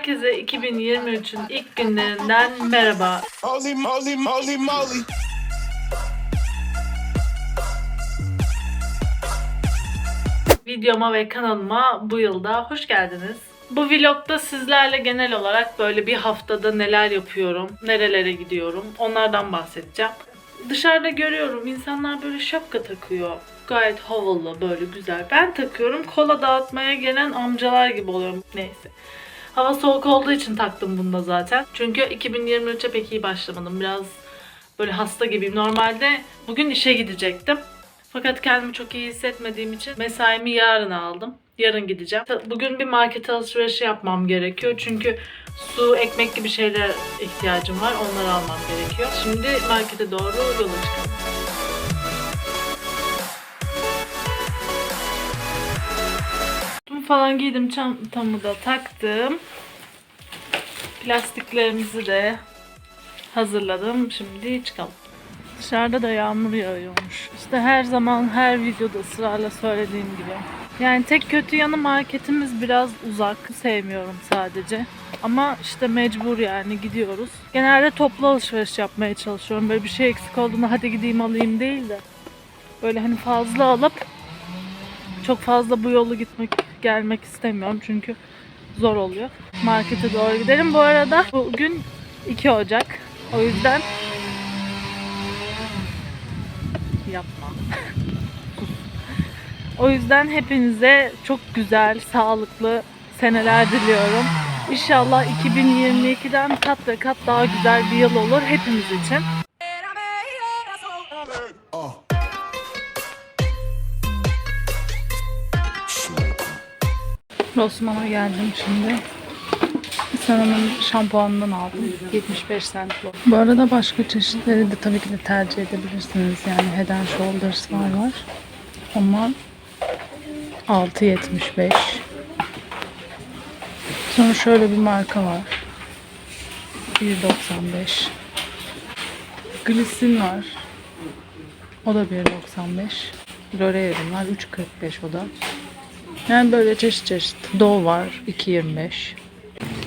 Herkese 2023'ün ilk günlerinden merhaba. Molly, Molly, Molly, Molly. Videoma ve kanalıma bu yılda hoş geldiniz. Bu vlogda sizlerle genel olarak böyle bir haftada neler yapıyorum, nerelere gidiyorum onlardan bahsedeceğim. Dışarıda görüyorum insanlar böyle şapka takıyor. Gayet havalı böyle güzel. Ben takıyorum kola dağıtmaya gelen amcalar gibi oluyorum. Neyse. Hava soğuk olduğu için taktım bunu da zaten. Çünkü 2023'e pek iyi başlamadım. Biraz böyle hasta gibiyim. Normalde bugün işe gidecektim. Fakat kendimi çok iyi hissetmediğim için mesaimi yarın aldım. Yarın gideceğim. Bugün bir market alışverişi yapmam gerekiyor. Çünkü su, ekmek gibi şeyler ihtiyacım var. Onları almam gerekiyor. Şimdi markete doğru yola çıkalım. Falan giydim. Çantamı da taktım. Plastiklerimizi de hazırladım. Şimdi çıkalım. Dışarıda da yağmur yağıyormuş. İşte her zaman her videoda ısrarla söylediğim gibi. Yani tek kötü yanı marketimiz biraz uzak. Sevmiyorum sadece. Ama işte mecbur yani gidiyoruz. Genelde toplu alışveriş yapmaya çalışıyorum. Böyle bir şey eksik olduğunda hadi gideyim alayım değil de. Böyle hani fazla alıp çok fazla bu yolu gitmek gelmek istemiyorum çünkü zor oluyor. Markete doğru gidelim. Bu arada bugün 2 Ocak. O yüzden yapma. o yüzden hepinize çok güzel, sağlıklı seneler diliyorum. İnşallah 2022'den kat ve kat daha güzel bir yıl olur hepimiz için. Rossmann'a geldim şimdi. Sanırım şampuanından aldım. 75 cent bu. Arada başka çeşitleri de tabii ki de tercih edebilirsiniz. Yani Head and Shoulders'lar var. Onlar 6.75. Sonra şöyle bir marka var. 1.95. Glycerin var. O da 1.95. L'Oreal'in var. 3.45 o da. Yani böyle çeşit çeşit. Dove var 2.25.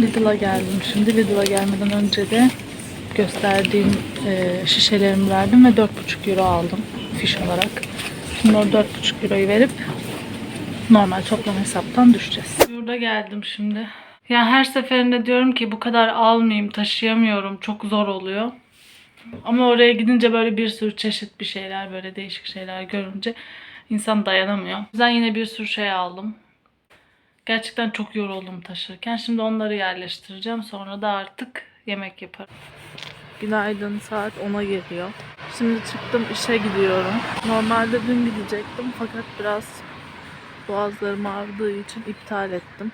Lidl'a geldim şimdi. Lidl'a gelmeden önce de gösterdiğim e, şişelerimi verdim ve 4,5 euro aldım fiş olarak. Şimdi o 4,5 euroyu verip normal toplam hesaptan düşeceğiz. Yurda geldim şimdi. Ya her seferinde diyorum ki bu kadar almayayım, taşıyamıyorum. Çok zor oluyor. Ama oraya gidince böyle bir sürü çeşit bir şeyler, böyle değişik şeyler görünce insan dayanamıyor. O yüzden yine bir sürü şey aldım. Gerçekten çok yoruldum taşırken. Şimdi onları yerleştireceğim. Sonra da artık yemek yaparım. Günaydın. Saat 10'a geliyor. Şimdi çıktım işe gidiyorum. Normalde dün gidecektim fakat biraz boğazlarım ağrıdığı için iptal ettim.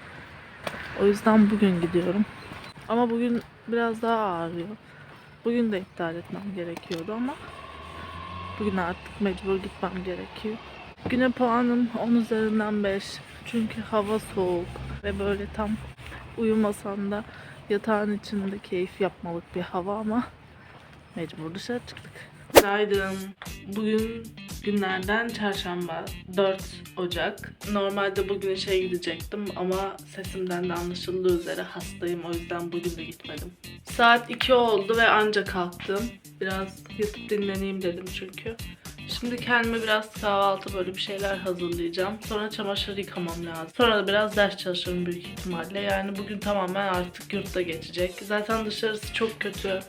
O yüzden bugün gidiyorum. Ama bugün biraz daha ağrıyor. Bugün de iptal etmem gerekiyordu ama bugün artık mecbur gitmem gerekiyor. Güne puanım 10 üzerinden 5. Çünkü hava soğuk ve böyle tam uyumasan da yatağın içinde keyif yapmalık bir hava ama mecbur dışarı çıktık. Günaydın. Bugün günlerden çarşamba 4 Ocak. Normalde bugün işe gidecektim ama sesimden de anlaşıldığı üzere hastayım o yüzden bugün de gitmedim. Saat 2 oldu ve anca kalktım. Biraz yatıp dinleneyim dedim çünkü. Şimdi kendime biraz kahvaltı böyle bir şeyler hazırlayacağım. Sonra çamaşır yıkamam lazım. Sonra da biraz ders çalışırım büyük ihtimalle. Yani bugün tamamen artık yurtta geçecek. Zaten dışarısı çok kötü.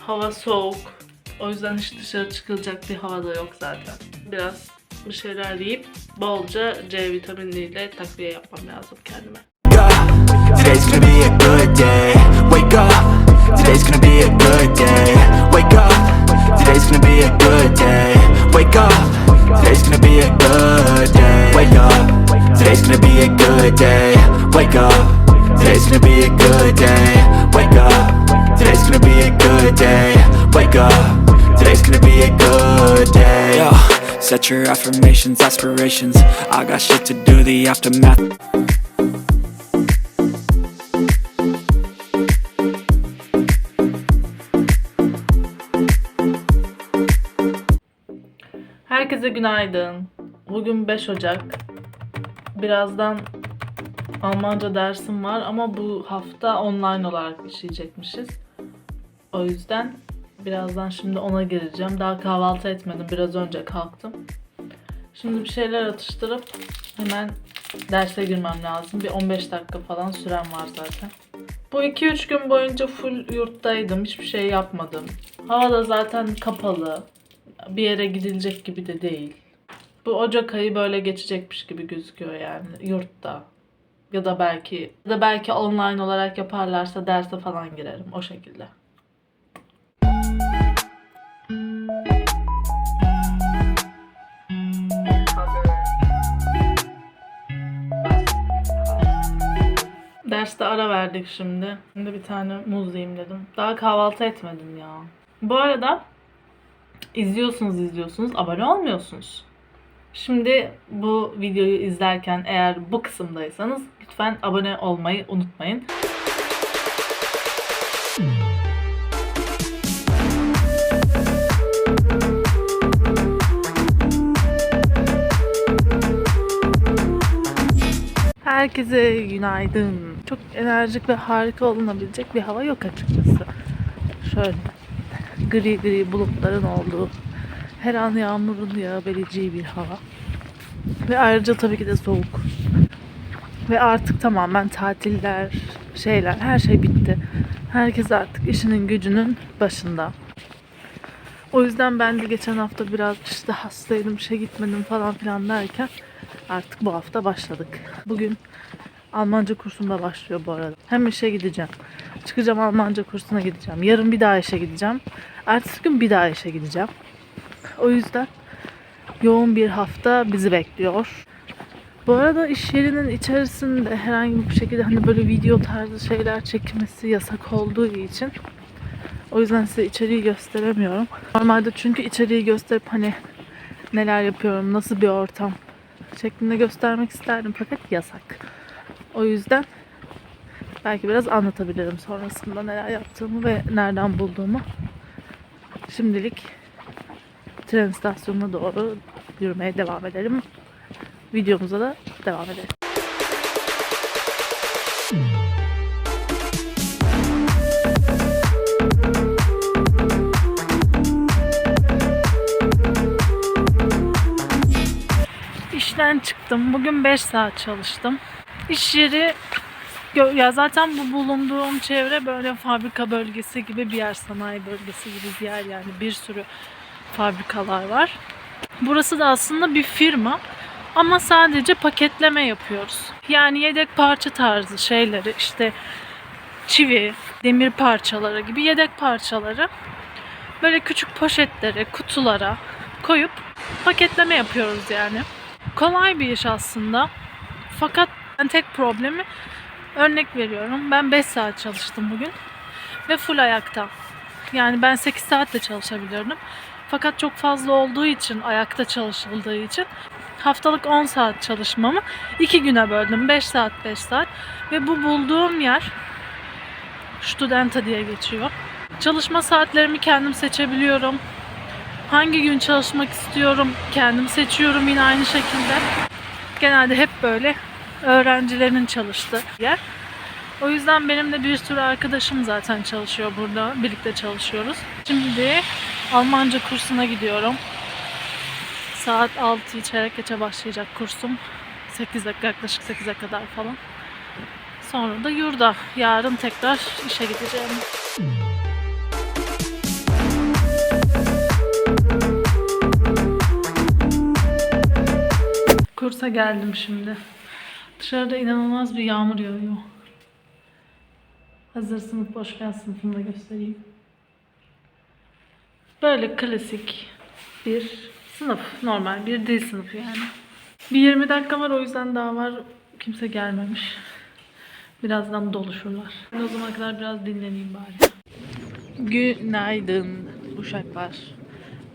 Hava soğuk. O yüzden hiç dışarı çıkılacak bir hava da yok zaten. Biraz bir şeyler yiyip bolca C vitaminiyle takviye yapmam lazım kendime. Today's. Good day. Wake up. Today's gonna be a good day. Wake up. Today's gonna be a good day. Wake up. Today's gonna be a good day. Yo, set your affirmations, aspirations. I got shit to do, the aftermath. Herkese günaydın. Bugün 5 Ocak. Birazdan Almanca dersim var ama bu hafta online olarak işleyecekmişiz. O yüzden birazdan şimdi ona gireceğim. Daha kahvaltı etmedim. Biraz önce kalktım. Şimdi bir şeyler atıştırıp hemen derse girmem lazım. Bir 15 dakika falan sürem var zaten. Bu 2-3 gün boyunca full yurttaydım. Hiçbir şey yapmadım. Hava da zaten kapalı. Bir yere gidilecek gibi de değil. Bu Ocak ayı böyle geçecekmiş gibi gözüküyor yani yurtta. Ya da belki ya da belki online olarak yaparlarsa derse falan girerim o şekilde. Derste ara verdik şimdi. Şimdi bir tane muz yiyeyim dedim. Daha kahvaltı etmedim ya. Bu arada izliyorsunuz izliyorsunuz abone olmuyorsunuz. Şimdi bu videoyu izlerken eğer bu kısımdaysanız lütfen abone olmayı unutmayın. Herkese günaydın. Çok enerjik ve harika olunabilecek bir hava yok açıkçası. Şöyle gri gri bulutların olduğu, her an yağmurun yağabileceği bir hava. Ve ayrıca tabii ki de soğuk. Ve artık tamamen tatiller, şeyler, her şey bitti. Herkes artık işinin gücünün başında. O yüzden ben de geçen hafta biraz işte hastaydım, işe gitmedim falan filan derken artık bu hafta başladık. Bugün Almanca kursumda başlıyor bu arada. Hem işe gideceğim. Çıkacağım Almanca kursuna gideceğim. Yarın bir daha işe gideceğim. Ertesi gün bir daha işe gideceğim. O yüzden yoğun bir hafta bizi bekliyor. Bu arada iş yerinin içerisinde herhangi bir şekilde hani böyle video tarzı şeyler çekmesi yasak olduğu için o yüzden size içeriği gösteremiyorum. Normalde çünkü içeriği gösterip hani neler yapıyorum, nasıl bir ortam şeklinde göstermek isterdim fakat yasak. O yüzden belki biraz anlatabilirim sonrasında neler yaptığımı ve nereden bulduğumu. Şimdilik tren istasyonuna doğru yürümeye devam edelim. Videomuza da devam edelim. İşten çıktım. Bugün 5 saat çalıştım. İş yeri ya zaten bu bulunduğum çevre böyle fabrika bölgesi gibi bir yer, sanayi bölgesi gibi bir yer yani bir sürü fabrikalar var. Burası da aslında bir firma ama sadece paketleme yapıyoruz. Yani yedek parça tarzı şeyleri işte çivi, demir parçaları gibi yedek parçaları böyle küçük poşetlere, kutulara koyup paketleme yapıyoruz yani. Kolay bir iş aslında. Fakat ben tek problemi örnek veriyorum. Ben 5 saat çalıştım bugün ve full ayakta. Yani ben 8 saat de çalışabilirdim. Fakat çok fazla olduğu için, ayakta çalışıldığı için haftalık 10 saat çalışmamı 2 güne böldüm. 5 saat, 5 saat. Ve bu bulduğum yer Studenta diye geçiyor. Çalışma saatlerimi kendim seçebiliyorum. Hangi gün çalışmak istiyorum kendim seçiyorum yine aynı şekilde. Genelde hep böyle öğrencilerin çalıştığı yer. O yüzden benim de bir sürü arkadaşım zaten çalışıyor burada. Birlikte çalışıyoruz. Şimdi Almanca kursuna gidiyorum. Saat 6 çeyrek geçe başlayacak kursum. 8'e yaklaşık 8'e kadar falan. Sonra da yurda. Yarın tekrar işe gideceğim. Kursa geldim şimdi. Dışarıda inanılmaz bir yağmur yağıyor. Hazır sınıf boşken sınıfını da göstereyim. Böyle klasik bir sınıf. Normal bir dil sınıfı yani. Bir 20 dakika var o yüzden daha var. Kimse gelmemiş. Birazdan doluşurlar. Ben o zamana kadar biraz dinleneyim bari. Günaydın uşaklar.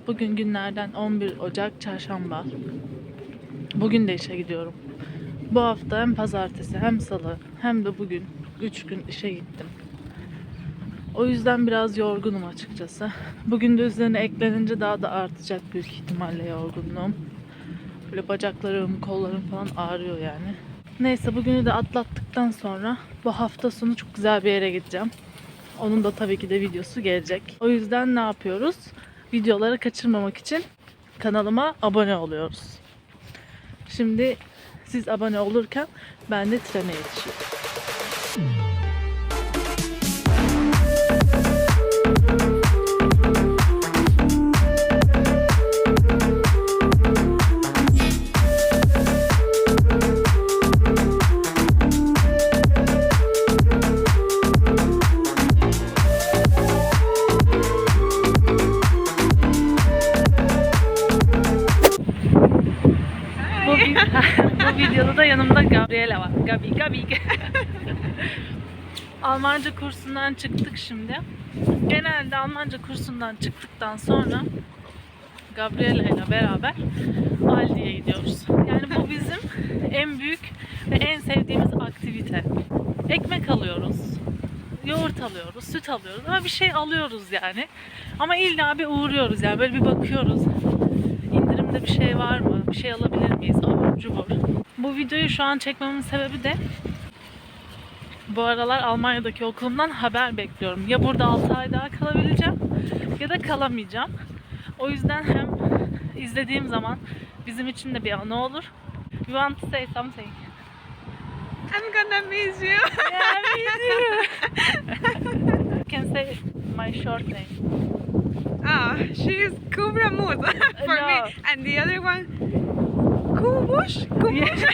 Bugün günlerden 11 Ocak Çarşamba. Bugün de işe gidiyorum. Bu hafta hem pazartesi hem salı hem de bugün 3 gün işe gittim. O yüzden biraz yorgunum açıkçası. Bugün de üzerine eklenince daha da artacak büyük ihtimalle yorgunluğum. Böyle bacaklarım, kollarım falan ağrıyor yani. Neyse bugünü de atlattık çıktıktan sonra bu hafta sonu çok güzel bir yere gideceğim. Onun da tabii ki de videosu gelecek. O yüzden ne yapıyoruz? Videoları kaçırmamak için kanalıma abone oluyoruz. Şimdi siz abone olurken ben de trene yetişiyorum. Bu videoda da yanımda Gabriela var. Gabi, Gabi. Almanca kursundan çıktık şimdi. Genelde Almanca kursundan çıktıktan sonra Gabriela ile beraber Aldi'ye gidiyoruz. Yani bu bizim en büyük ve en sevdiğimiz aktivite. Ekmek alıyoruz, yoğurt alıyoruz, süt alıyoruz ama bir şey alıyoruz yani. Ama illa bir uğruyoruz yani böyle bir bakıyoruz. İndirimde bir şey var mı? Bir şey alabilir miyiz? Abur cubur. Bu videoyu şu an çekmemin sebebi de bu aralar Almanya'daki okulumdan haber bekliyorum. Ya burada 6 ay daha kalabileceğim ya da kalamayacağım. O yüzden hem izlediğim zaman bizim için de bir anı olur. You want to say something? I'm gonna miss you. Yeah, me too. you can say my short name. Ah, she is Kubra Mood for No. me, and the other one, Kubush. Kubush.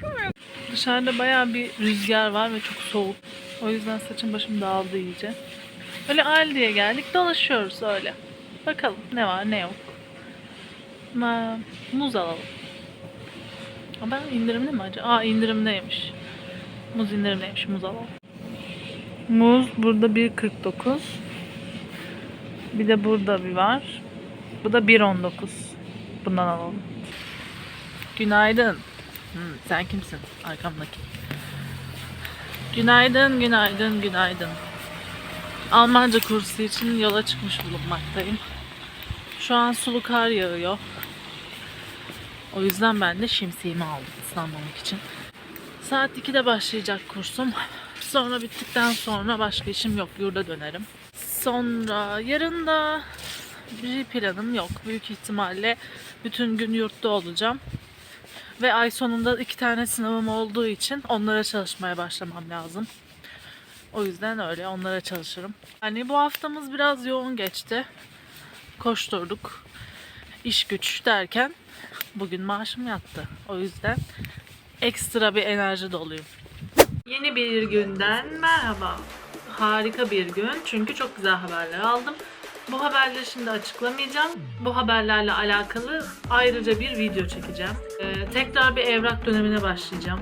Kubra. Dışarıda bayağı bir rüzgar var ve çok soğuk. O yüzden saçım başım dağıldı iyice. Öyle Aldi'ye geldik dolaşıyoruz öyle. Bakalım ne var ne yok. Ma muz alalım. Aa, ben indirimli mi acaba? Aa indirimdeymiş. Muz indirimdeymiş muz alalım. Muz burada 1.49. Bir de burada bir var. Bu da 1.19. Bundan alalım. Günaydın. Hmm, sen kimsin? Arkamdaki. Günaydın, günaydın, günaydın. Almanca kursu için yola çıkmış bulunmaktayım. Şu an sulu kar yağıyor. O yüzden ben de şemsiyemi aldım ıslanmamak için. Saat 2'de başlayacak kursum. Sonra bittikten sonra başka işim yok. Yurda dönerim. Sonra yarın da bir planım yok. Büyük ihtimalle bütün gün yurtta olacağım. Ve ay sonunda iki tane sınavım olduğu için onlara çalışmaya başlamam lazım. O yüzden öyle onlara çalışırım. Hani bu haftamız biraz yoğun geçti. Koşturduk. İş güç derken bugün maaşım yattı. O yüzden ekstra bir enerji doluyum. Yeni bir günden merhaba. Harika bir gün çünkü çok güzel haberler aldım. Bu haberleri şimdi açıklamayacağım. Bu haberlerle alakalı ayrıca bir video çekeceğim. Ee, tekrar bir evrak dönemine başlayacağım.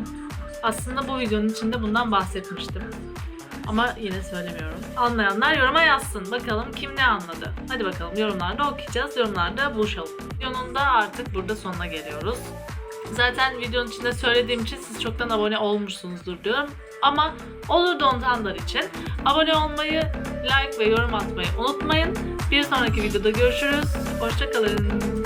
Aslında bu videonun içinde bundan bahsetmiştim. Ama yine söylemiyorum. Anlayanlar yoruma yazsın. Bakalım kim ne anladı. Hadi bakalım yorumlarda okuyacağız. Yorumlarda buluşalım. Videonun da artık burada sonuna geliyoruz. Zaten videonun içinde söylediğim için siz çoktan abone olmuşsunuzdur diyorum. Ama olur da unutanlar için abone olmayı, like ve yorum atmayı unutmayın. Bir sonraki videoda görüşürüz. Hoşçakalın.